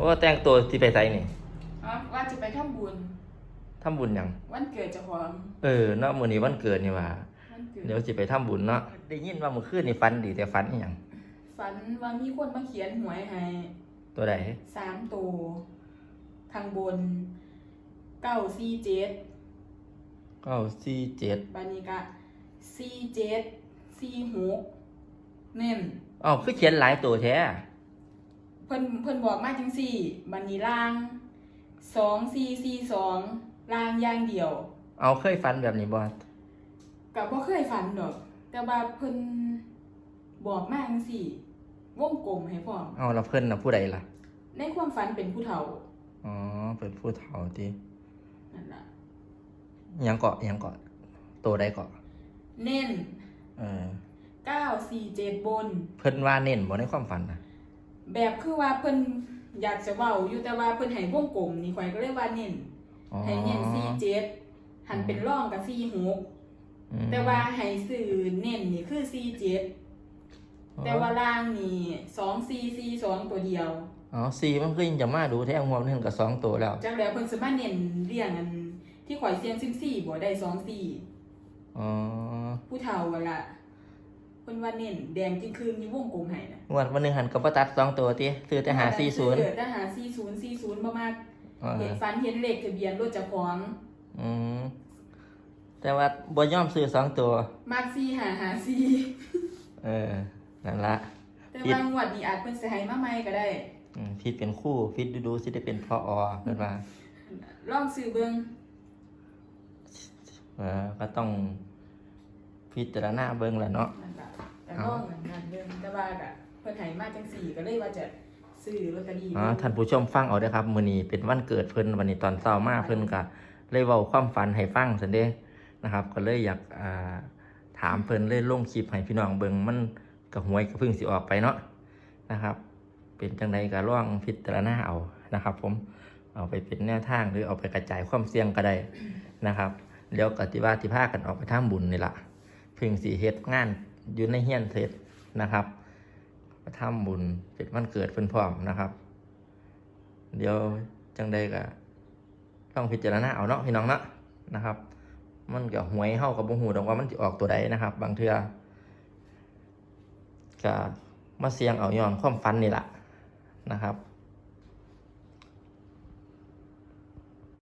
อ้แต่งตัวที่ไปไสนี่อ๋อว่าจะไปทำบุญทำบุญหยังวันเกิดเจ้าของเออเนาะมื้อนี้วันเกิดนี่ว่าวันเกิดเดี๋ยวสิไปทำบุญเนาะได้ยินว่าเมื่อคืนนี่ฝันดีแต่ฝันอีหยังฝันว่ามีคนมาเขียนหวยให้ตัวใดสามตัวข้างบนเก้าสี่เจ็ด947บานิกะสี่เจ็ดสี่หกเน่นอ้าวคือเขียนหลายตัวแท้เพิ่นเพิ่นบอกมาจังสี่บันนี้ล่างสองสี่สี่สองล่างอย่างเดียวเอาเคยฝันแบบนี้บ่กับบ่เคยฝันดอก แต่ว่าเพิ่นบอกมาจังสี่วงกลมให้พร้อมเอาแล้วเพิ่นน่ะผู้ใดล่ะ ในความฝันเป็นผู้เฒ่าอ๋อเป็นผู้เฒ่าที่นั่นล่ะหยังเกาะหยังเกาะตัวใดเกาะเน้นเออเก้าสี่เจ็ดบน เพิ่นว่าเน้นบ่ในความฝันน่ะ แบบคือว่าเพิ่นอยากจะเว้าอยู่แต่ว่าเพิ่นให้วงกลมนี่ข่อยก็เลยว่าเน้นอ๋อให้เน้นสี่เจ็ดหันเป็นร่องกับสี่หกอืมแต่ว่าให้สื่อเน้นนี่คือสี่เจ็ดแต่ว่าล่างนี่สองสี่สี่สองตัวเดียวอ๋อสี่มันก็ยังจะมาดูแท้งวมนึงกับสองตัวแล้วจังแล้วเพิ่นสามารถเน้นเรียงอันที่ข่อยเสียงซิมสี่บ่ได้สองสี่อ๋อผู้เฒ่าว่าล่ะ เพิ่นว่าเน้นแดงจริงคืนมีวงกลมให้น่ะงวดวันหนึงหันกับประตัดสองตัวติซื้อแต่หาสี่ศูนย์เกิดแต่หาสี่ศูนย์สี่ศูนย์บ่มากอ๋อเห็นฝันเห็นเลขทะเบียนรถเจ้าของอืมแต่ว่าบ่ยอมซื้อสองตัว มากสี่หาหาสี่เออนั่นละแต่ว่างวดนี้อาจเพิ่นสิให้มาใหม่ก็ได้อืมพิดเป็นคู่พิดดูดูๆสิได้เป็นพออเพิ่นว่าลองซื้อเบิ่งเออก็ต้อง พิจารณาเบิ่งแหละเนาะนั่นล่ะแต่ลองเหมือนกันเบิ่งแต่ว่าก็เพิ่นให้มาจังสี่ก็เลยว่าจะซื้อลอตเตอรี่อ๋อท่านผู้ชมฟังเอาเด้อครับมื้อนี้เป็นวันเกิดเพิ่นวันนี้ตอนเช้ามาเพิ่นก็เลยเว้าความฝันให้ฟังซั่นเด้นะครับ ก็เลยอยากอ่าถามเพิ่นเลยลงคลิปให้พี่น้องเบิ่งมันก็หวยก็เพิ่งสิออกไปเนาะนะครับ เป็นจังไดก็ลองพิจารณาเอานะครับ ผมเอาไปเป็นแนวทางหรือเอาไปกระจายความเสี่ยงก็ได้นะครับเดี๋ยวก็สิว่าสิพากันออกไปทำบุญนี่ล่ะเพิ่งสิเฮ็ดงานอยู่ในเฮียนเสร็จนะครับไปทำบุญเป็นวันเกิดเพิ่นพร้อมนะครับ เดี๋ยวจังใดก็ต้องพิจารณาเอาเนาะพี่น้องเนาะนะครับ มันก็หวยเฮากับบ่ฮู้ดอกว่ามันสิออกตัวใดนะครับ บางเทื่อก็มาเสียงเอาย้อนความฝันนี่แหละนะครับ